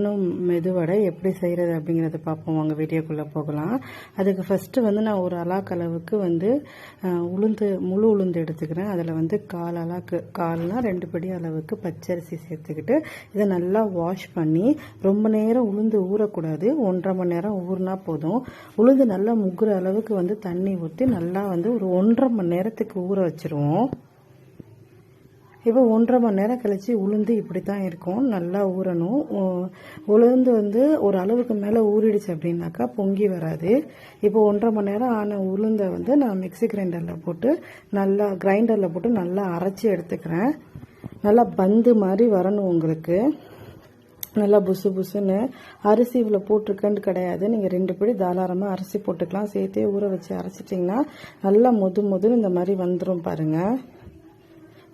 இன்னும் மெதுவடை எப்படி செய்கிறது அப்படிங்கிறத பார்ப்போம். வாங்க வீடியோக்குள்ளே போகலாம். அதுக்கு ஃபஸ்ட்டு வந்து நான் ஒரு அலாக் அளவுக்கு வந்து உளுந்து முழு உளுந்து எடுத்துக்கிறேன். அதில் வந்து கால் அலாக்கு கால்னால் ரெண்டு படி அளவுக்கு பச்சரிசி சேர்த்துக்கிட்டு இதை நல்லா வாஷ் பண்ணி ரொம்ப நேரம் உளுந்து ஊறக்கூடாது. ஒன்றரை மணி நேரம் ஊறினா போதும். உளுந்து நல்லா முங்குற அளவுக்கு வந்து தண்ணி ஊற்றி நல்லா வந்து ஒரு ஒன்றரை மணி நேரத்துக்கு ஊற வச்சுருவோம். இப்போ ஒன்றரை மணி நேரம் கழித்து உளுந்து இப்படி தான் இருக்கும். நல்லா ஊறணும். உளுந்து வந்து ஒரு அளவுக்கு மேலே ஊறிடுச்சு அப்படின்னாக்கா பொங்கி வராது. இப்போ ஒன்றரை மணி நேரம் ஆன உளுந்தை வந்து நான் மிக்ஸி கிரைண்டரில் போட்டு நல்லா கிரைண்டரில் போட்டு நல்லா அரைச்சி எடுத்துக்கிறேன். நல்லா பந்து மாதிரி வரணும் உங்களுக்கு. நல்லா புசு புசுன்னு அரிசி இவ்வளோ போட்டிருக்கேன்னு கிடையாது. நீங்கள் ரெண்டு படி தாராளமாக அரிசி போட்டுக்கலாம். சேர்த்தே ஊற வச்சு அரைச்சிட்டிங்கன்னா நல்லா மொது மொதுன்னு இந்த மாதிரி வந்துடும் பாருங்கள்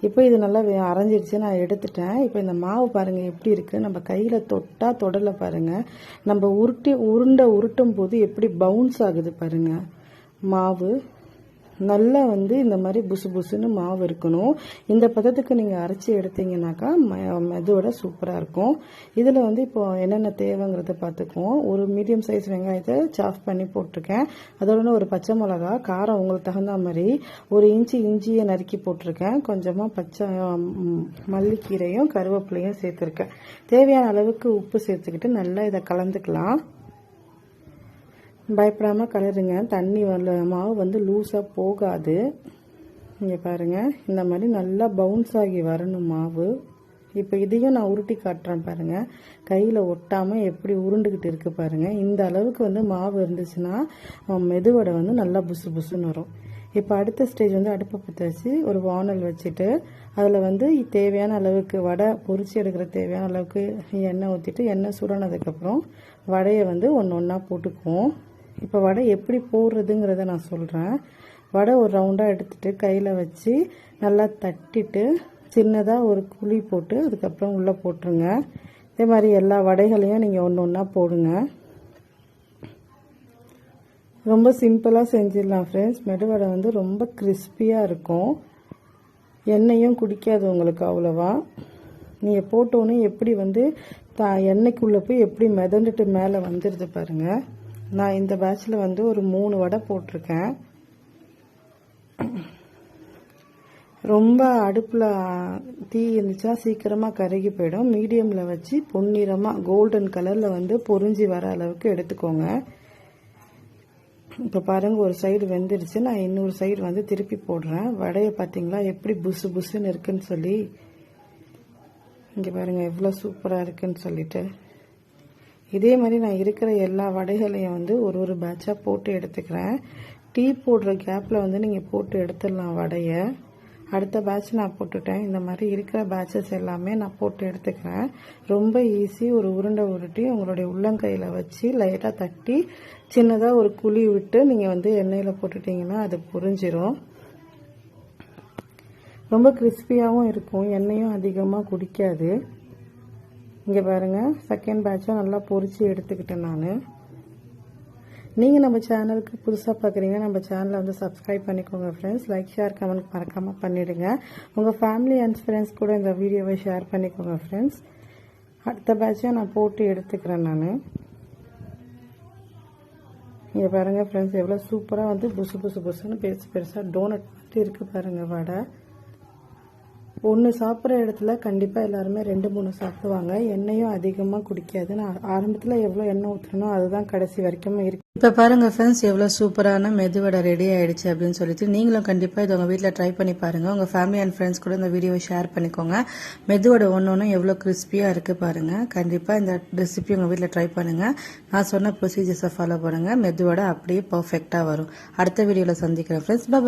இப்போ இது நல்லா வே- அரைஞ்சிருச்சு நான் எடுத்துட்டேன். இப்போ இந்த மாவு பாருங்கள் எப்படி இருக்குது நம்ம கையில் தொட்டால் தொடல பாருங்கள் நம்ம உருட்டி உருண்டை உருட்டும் போது எப்படி பவுன்ஸ் ஆகுது பாருங்க. மாவு. நல்லா வந்து இந்த மாதிரி புசு புசுன்னு மாவு இருக்கணும். இந்த பதத்துக்கு நீங்கள் அரைச்சி எடுத்தீங்கன்னாக்கா ம- மெதுவோட சூப்பராக இருக்கும். இதில் வந்து இப்போ என்னென்ன தேவைங்கிறத பார்த்துக்குவோம். ஒரு மீடியம் சைஸ் வெங்காயத்தை சாஃப் பண்ணி போட்டிருக்கேன். அதோட ஒரு பச்சை மிளகா காரம் உங்களுக்கு தகுந்த மாதிரி ஒரு இன்ச்சு இஞ்சியை நறுக்கி போட்டிருக்கேன். கொஞ்சமாக பச்சை மல்லிக்கீரையும் கருவேப்பிலையும் சேர்த்துருக்கேன். தேவையான அளவுக்கு உப்பு சேர்த்துக்கிட்டு நல்லா இதை கலந்துக்கலாம். பயப்படாமல் கலருங்க. தண்ணி வரல மாவு வந்து லூஸாக போகாது. இங்கே பாருங்கள் இந்த மாதிரி நல்லா பவுன்ஸ் ஆகி வரணும் மாவு. இப்போ இதையும் நான் உருட்டி காட்டுறேன் பாருங்கள் கையில் ஒட்டாமல் எப்படி உருண்டுக்கிட்டு இருக்குது பாருங்கள் இந்த அளவுக்கு வந்து மாவு இருந்துச்சுன்னா மெதுவடை வந்து நல்லா புசு புசுன்னு வரும். இப்போ அடுத்த ஸ்டேஜ் வந்து அடுப்பை பற்ற வச்சு ஒரு வானல் வச்சுட்டு அதில் வந்து தேவையான அளவுக்கு வடை பொரிச்சு எடுக்கிற தேவையான அளவுக்கு எண்ணெய் ஊற்றிட்டு எண்ணெய் சுடனதுக்கப்புறம் வடையை வந்து ஒன்று ஒன்றா போட்டுக்குவோம். இப்போ வடை எப்படி போடுறதுங்கிறத நான் சொல்கிறேன் வடை ஒரு ரவுண்டாக எடுத்துகிட்டு கையில் வச்சு நல்லா தட்டிட்டு சின்னதாக ஒரு குழி போட்டு அதுக்கப்புறம் உள்ளே போட்டுருங்க. இதே மாதிரி எல்லா வடைகளையும் நீங்கள் ஒன்று ஒன்றா போடுங்க. ரொம்ப சிம்பிளாக செஞ்சிடலாம் ஃப்ரெண்ட்ஸ் மெடுவடை வந்து ரொம்ப கிறிஸ்பியாக இருக்கும். எண்ணெயும் குடிக்காது உங்களுக்கு அவ்வளோவா. நீங்கள் போட்டோன்னே எப்படி வந்து த எண்ணெய்க்குள்ளே போய் எப்படி மிதந்துட்டு மேலே வந்துடுது பாருங்கள் நான் இந்த பேட்சில் வந்து ஒரு மூணு வடை போட்டிருக்கேன். ரொம்ப அடுப்பில் தீ இருந்துச்சா சீக்கிரமாக கருகி போயிடும். மீடியமில் வச்சு பொன்னிறமாக கோல்டன் கலரில் வந்து பொறிஞ்சி வர அளவுக்கு எடுத்துக்கோங்க. இப்போ பாருங்கள் ஒரு சைடு வெந்துடுச்சு நான் இன்னொரு சைடு வந்து திருப்பி போடுறேன். வடையை பார்த்தீங்களா எப்படி புசு புசுன்னு இருக்குன்னு சொல்லி. இங்கே பாருங்கள் எவ்வளோ சூப்பராக இருக்குன்னு சொல்லிட்டு. இதே மாதிரி நான் இருக்கிற எல்லா வடைகளையும் வந்து ஒரு ஒரு பேட்சாக போட்டு எடுத்துக்கிறேன். டீ போடுற கேப்பில் வந்து நீங்கள் போட்டு எடுத்துடலாம் வடையை. அடுத்த பேட்ச் நான் போட்டுட்டேன். இந்த மாதிரி இருக்கிற பேட்சஸ் எல்லாமே நான் போட்டு எடுத்துக்கிறேன். ரொம்ப ஈஸி ஒரு உருண்டை உருட்டி உங்களுடைய உள்ளங்கையில் வச்சு லைட்டாக தட்டி சின்னதாக ஒரு குழி விட்டு நீங்கள் வந்து எண்ணெயில் போட்டுட்டீங்கன்னா அது புரிஞ்சிடும் ரொம்ப கிறிஸ்பியாகவும் இருக்கும். எண்ணெயும் அதிகமாக குடிக்காது. இங்கே பாருங்கள் செகண்ட் பேட்சும் நல்லா பொறிச்சு எடுத்துக்கிட்டேன் நான். நீங்கள் நம்ம சேனலுக்கு புதுசாக பார்க்குறீங்க நம்ம சேனலை வந்து சப்ஸ்கிரைப் பண்ணிக்கோங்க ஃப்ரெண்ட்ஸ் லைக் ஷேர் கமெண்ட் மறக்காமல் பண்ணிவிடுங்க உங்கள் ஃபேமிலி அண்ட் ஃப்ரெண்ட்ஸ் கூட இந்த வீடியோவை ஷேர் பண்ணிக்கோங்க ஃப்ரெண்ட்ஸ் அடுத்த பேட்சையும் நான் போட்டு எடுத்துக்கிறேன் நான். இங்கே பாருங்கள் ஃப்ரெண்ட்ஸ் எவ்வளோ சூப்பராக வந்து புசு புசு புசுன்னு பெருசு பெருசாக டோனட் மாதிரி இருக்குது பாருங்கள் வடை. ஒன்று சாப்பிட்ற இடத்துல கண்டிப்பாக எல்லாருமே ரெண்டு மூணு சாப்பிடுவாங்க. எண்ணெயும் அதிகமாக குடிக்காது நான் ஆரம்பத்தில் எவ்வளோ எண்ணெய் ஊற்றுறனோ அதுதான் கடைசி வரைக்கும் இருக்கு. இப்போ பாருங்க ஃப்ரெண்ட்ஸ் எவ்வளோ சூப்பரான மெதுவடை ரெடி ஆயிடுச்சு அப்படின்னு சொல்லிட்டு நீங்களும் கண்டிப்பாக இது உங்கள் வீட்டில் ட்ரை பண்ணி பாருங்க. உங்கள் ஃபேமிலி அண்ட் ஃப்ரெண்ட்ஸ் கூட இந்த வீடியோவை ஷேர் பண்ணிக்கோங்க. மெதுவடை ஒன்று ஒன்று எவ்வளோ கிறிஸ்பியாக இருக்குது பாருங்கள் கண்டிப்பாக இந்த ரெசிபி உங்கள் வீட்டில் ட்ரை பண்ணுங்கள் நான் சொன்ன ப்ரொசீஜர்ஸை ஃபாலோ பண்ணுங்கள் மெதுவடை அப்படியே பர்ஃபெக்டாக வரும். அடுத்த வீடியோவில் சந்திக்கிறேன் ஃப்ரெண்ட்ஸ் பாய்